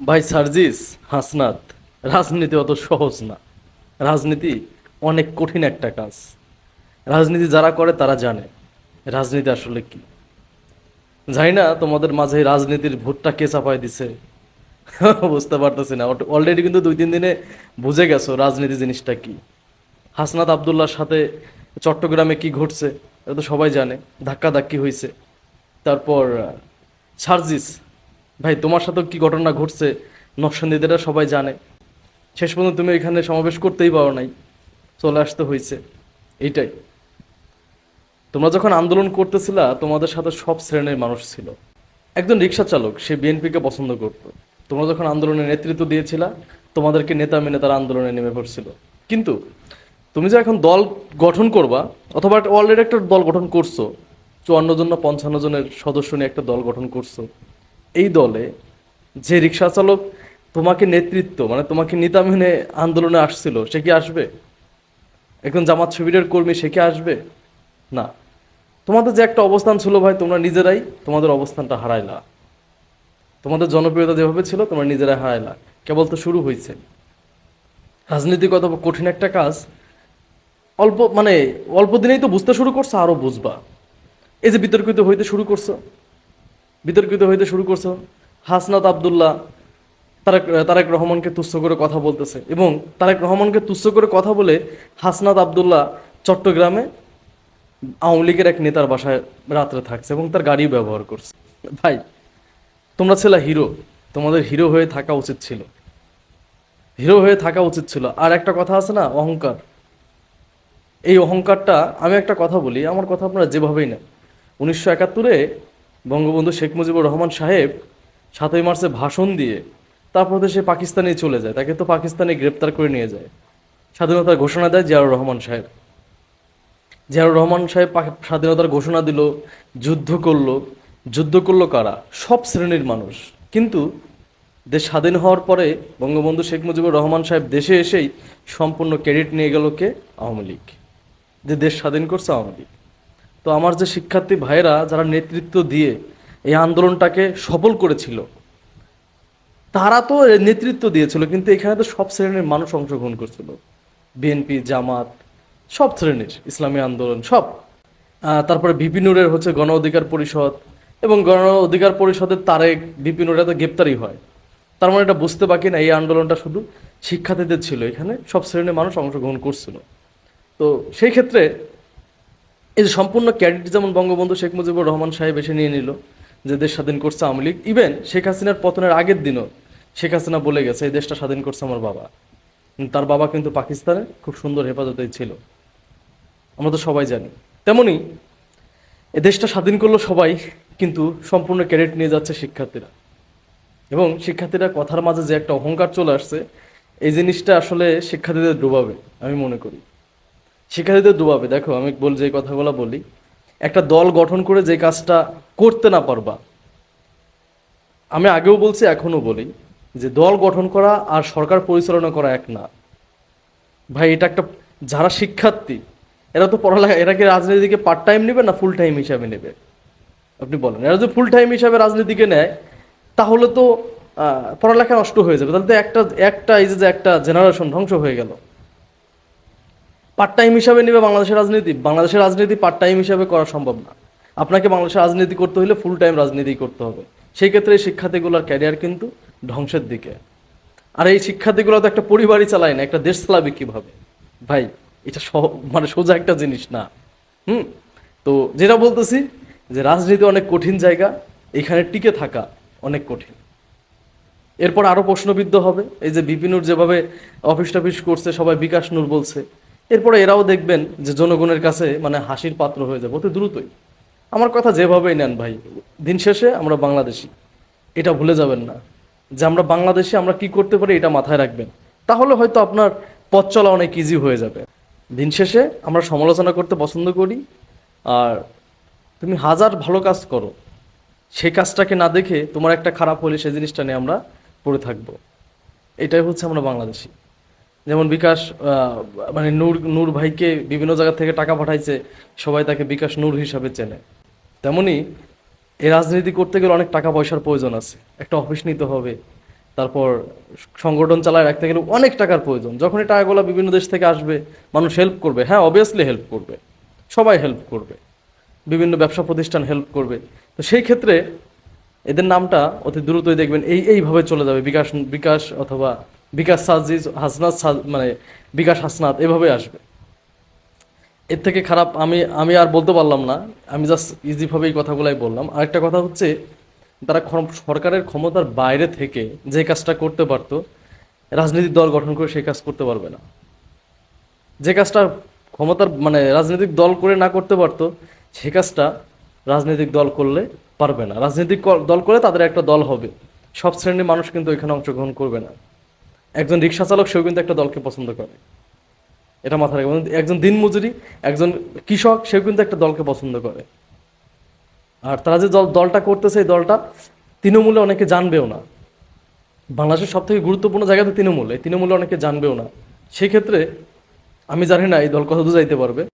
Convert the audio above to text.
ভাই সার্জিস, হাসনাত, রাজনীতি অত সহজ না। রাজনীতি অনেক কঠিন একটা কাজ। রাজনীতি যারা করে, তারা জানে রাজনীতি আসলে কি। জানি না তোমাদের মাঝে রাজনীতির ভোটটা কে চাপাই দিছে। বুঝতে পারতেছি না। অলরেডি কিন্তু দুই তিন দিনে বুঝে গেছো রাজনীতি জিনিসটা কি। হাসনাত আবদুল্লার সাথে চট্টগ্রামে কি ঘটছে, এটা তো সবাই জানে। ধাক্কা ধাক্কি হয়েছে তারপর সার্জিস ভাই, তোমার সাথেও কি ঘটনা ঘটছে? নকশান্দিদেরা সবাই জানে। শেষ পর্যন্ত তুমি এখানে সমাবেশ করতেই পারো নাই। চলে আসতে হয়েছে এইটাই। তোমরা যখন আন্দোলন করতেছিলা, তোমাদের সাথে সব শ্রেণির মানুষ ছিল। একজন রিক্সা চালক, সে বিএনপিকে পছন্দ করত। তোমরা যখন আন্দোলনের নেতৃত্ব দিয়েছিলা, তোমাদেরকে নেতা মেনে তারা আন্দোলনে নেমে পড়ছিল। কিন্তু তুমি যে এখন দল গঠন করবা, অথবা অলরেডি একটা দল গঠন করছ, চুয়ান্ন জন না পঞ্চান্ন জনের সদস্য নিয়ে একটা দল গঠন করছ এই দলে যে রিক্সা চালক তোমাকে নেতৃত্ব মানে তোমাকে নেতা মেনে আন্দোলনে আসছিল, সে কি আসবে? একজন জামাত শিবিরের কর্মী, সে কি আসবে? না। তোমাদের যে একটা অবস্থান ছিল ভাই, তোমরা নিজেরাই তোমাদের অবস্থানটা হারাইলা। তোমাদের জনপ্রিয়তা যেভাবে ছিল, তোমরা নিজেরাই হারাইলা। কেবল তো শুরু হয়েছে রাজনীতি কত কঠিন একটা কাজ। অল্প মানে অল্প দিনেই তো বুঝতে শুরু করছ, আরও বুঝবা। এই যে বিতর্কিত হইতে শুরু করছ বিতর্কিত হইতে শুরু করছ। হাসনাত আবদুল্লাহ তারেক তারেক রহমানকে তুচ্ছ করে কথা বলতেছে এবং তারেক রহমানকে তুচ্ছ করে কথা বলে হাসনাত আবদুল্লাহ চট্টগ্রামে আওয়ামী লীগের এক নেতার বাসায় রাত্রে থাকছে এবং তার গাড়ি ব্যবহার করছে। ভাই, তোমরা ছেলে হিরো, তোমাদের হিরো হয়ে থাকা উচিত ছিল। হিরো হয়ে থাকা উচিত ছিল। আর একটা কথা আছে না, অহংকার। এই অহংকারটা আমি একটা কথা বলি, আমার কথা আপনারা যেভাবেই না উনিশশো একাত্তরে বঙ্গবন্ধু শেখ মুজিবুর রহমান সাহেব সাতই মার্চে ভাষণ দিয়ে তারপর সে পাকিস্তানে চলে যায়। তাকে তো পাকিস্তানে গ্রেপ্তার করে নিয়ে যায়। স্বাধীনতার ঘোষণা দেয় জিয়াউর রহমান সাহেব। জিয়াউর রহমান সাহেব স্বাধীনতার ঘোষণা দিল, যুদ্ধ করল। যুদ্ধ করল কারা? সব শ্রেণির মানুষ। কিন্তু দেশ স্বাধীন হওয়ার পরে বঙ্গবন্ধু শেখ মুজিবুর রহমান সাহেব দেশে এসেই সম্পূর্ণ ক্রেডিট নিয়ে গেল কে? আওয়ামী লীগ। যে দেশ স্বাধীন করছে আওয়ামী লীগ। তো আমার যে শিক্ষার্থী ভাইরা যারা নেতৃত্ব দিয়ে এই আন্দোলনটাকে সফল করেছিল, তারা তো নেতৃত্ব দিয়েছিল, কিন্তু এখানে তো সব শ্রেণির মানুষ অংশগ্রহণ করছিল। বিএনপি, জামাত, সব শ্রেণির, ইসলামী আন্দোলন, সব। তারপরে বিপিনুরের হচ্ছে গণ অধিকার পরিষদ এবং গণ অধিকার পরিষদের তারেক বিপিনুরা তো গ্রেপ্তারই হয়। তার মানে এটা বুঝতে বাকি না এই আন্দোলনটা শুধু শিক্ষার্থীদের ছিল, এখানে সব শ্রেণির মানুষ অংশগ্রহণ করছিল। তো সেই ক্ষেত্রে এই যে সম্পূর্ণ ক্যাডেট যেমন বঙ্গবন্ধু শেখ মুজিবুর রহমান সাহেব এসে নিয়ে নিল যে দেশ স্বাধীন করছে আওয়ামী লীগ ইভেন শেখ হাসিনার পতনের আগের দিনও শেখ হাসিনা বলে গেছে, এই দেশটা স্বাধীন করছে আমার বাবা। তার বাবা কিন্তু পাকিস্তানে খুব সুন্দর হেফাজতেই ছিল। আমরা তো সবাই জানি। তেমনি এ দেশটা স্বাধীন করল সবাই, কিন্তু সম্পূর্ণ ক্যাডেট নিয়ে যাচ্ছে শিক্ষার্থীরা। এবং শিক্ষার্থীরা কথার মাঝে যে একটা অহংকার চলে আসছে, এই জিনিসটা আসলে শিক্ষার্থীদের ডুবাবে, আমি মনে করি। শিক্ষার্থীদের ডুবাবে দেখো, আমি বল, যে কথাগুলো বলি, একটা দল গঠন করে যে কাজটা করতে না পারবা, আমি আগেও বলছি এখনও বলি, যে দল গঠন করা আর সরকার পরিচালনা করা এক না। ভাই, এটা একটা, যারা শিক্ষার্থী, এরা তো পড়ালেখা, এরা কি রাজনীতিকে পার্ট টাইম নেবে না ফুল টাইম হিসাবে নেবে? আপনি বলেন, এরা যদি ফুল টাইম হিসাবে রাজনীতিকে নেয়, তাহলে তো পড়ালেখা নষ্ট হয়ে যাবে। তাহলে তো একটা একটা, এই যে একটা জেনারেশন ধ্বংস হয়ে গেল। পার্ট টাইম হিসাবে নেবে বাংলাদেশের রাজনীতি। বাংলাদেশের রাজনীতি পার্ট টাইম হিসাবে করা সম্ভব না। আপনাকে বাংলাদেশের রাজনীতি করতে হলে ফুল টাইম রাজনীতি করতে হবে। সেই ক্ষেত্রে এই শিক্ষার্থীগুলোর ক্যারিয়ার কিন্তু ধ্বংসের দিকে। আর এই শিক্ষার্থীগুলো তো একটা পরিবারই চালায় না, একটা দেশ চালাবে কীভাবে? ভাই, এটা মানে সোজা একটা জিনিস না। হুম? তো যেটা বলতেছি, যে রাজনীতি অনেক কঠিন জায়গা, এখানে টিকে থাকা অনেক কঠিন। এরপর আরও প্রশ্নবিদ্ধ হবে, এই যে বিপিনুর যেভাবে অফিস টফিস করছে, সবাই বিকাশ নূর বলছে। এরপরে এরাও দেখবেন যে জনগণের কাছে মানে হাসির পাত্র হয়ে যাবে, অতি দ্রুতই। আমার কথা যেভাবেই নেন ভাই, দিন শেষে আমরা বাংলাদেশি। এটা ভুলে যাবেন না যে আমরা বাংলাদেশে, আমরা কি করতে পারি এটা মাথায় রাখবেন। তাহলে হয়তো আপনার পথ চলা অনেক ইজি হয়ে যাবে। দিন শেষে আমরা সমালোচনা করতে পছন্দ করি, আর তুমি হাজার ভালো কাজ করো, সেই কাজটাকে না দেখে তোমার একটা খারাপ হলে সেই জিনিসটা নিয়ে আমরা পড়ে থাকব। এটাই হচ্ছে আমরা বাংলাদেশি। যেমন বিকাশ মানে নূর নূর ভাইকে বিভিন্ন জায়গা থেকে টাকা পাঠাইছে, সবাই তাকে বিকাশ নূর হিসাবে চেনে। তেমনি এই রাজনীতি করতে গেলে অনেক টাকা পয়সার প্রয়োজন আছে। একটা অফিস নিতে হবে, তারপর সংগঠন চালায় রাখতে গেলে অনেক টাকার প্রয়োজন। যখন এই টাকাগুলো বিভিন্ন দেশ থেকে আসবে, মানুষ হেল্প করবে। হ্যাঁ অবভিয়াসলি হেল্প করবে। সবাই হেল্প করবে। বিভিন্ন ব্যবসা প্রতিষ্ঠান হেল্প করবে। তো সেই ক্ষেত্রে এদের নামটা অতি দ্রুতই দেখবেন, এই, এইভাবে চলে যাবে। বিকাশ বিকাশ অথবা বিকাশ সাজিজ, হাসনাত মানে বিকাশ হাসনাত এভাবে আসবে। এর থেকে খারাপ আমি আমি আর বলতে পারলাম না, আমি জাস্ট ইজিভাবে এই কথাগুলাই বললাম। আরেকটা কথা হচ্ছে তারা সরকারের ক্ষমতার বাইরে থেকে যে কাজটা করতে পারতো, রাজনৈতিক দল গঠন করে সেই কাজ করতে পারবে না। যে কাজটা ক্ষমতার মানে রাজনৈতিক দল করে না করতে পারতো, সে কাজটা রাজনৈতিক দল করলে পারবে না। রাজনৈতিক দল করে তাদের একটা দল হবে। সব শ্রেণির মানুষ কিন্তু এখানে অংশগ্রহণ করবে না। একজন রিক্সা চালক, সেও কিন্তু একটা দলকে পছন্দ করে। এটা মাথায় রাখবেন। একজন দিনমজুরি একজন কৃষক, সেও কিন্তু একটা দলকে পছন্দ করে। আর তারা যে দলটা করতেছে এই দলটা, তৃণমূলে অনেকে জানবেও না। বাংলাদেশের সব থেকে গুরুত্বপূর্ণ জায়গাতে তৃণমূল। এই তৃণমূলে অনেকে জানবেও না। সেক্ষেত্রে আমি জানি না এই দল কথা দূর যাইতে পারবে।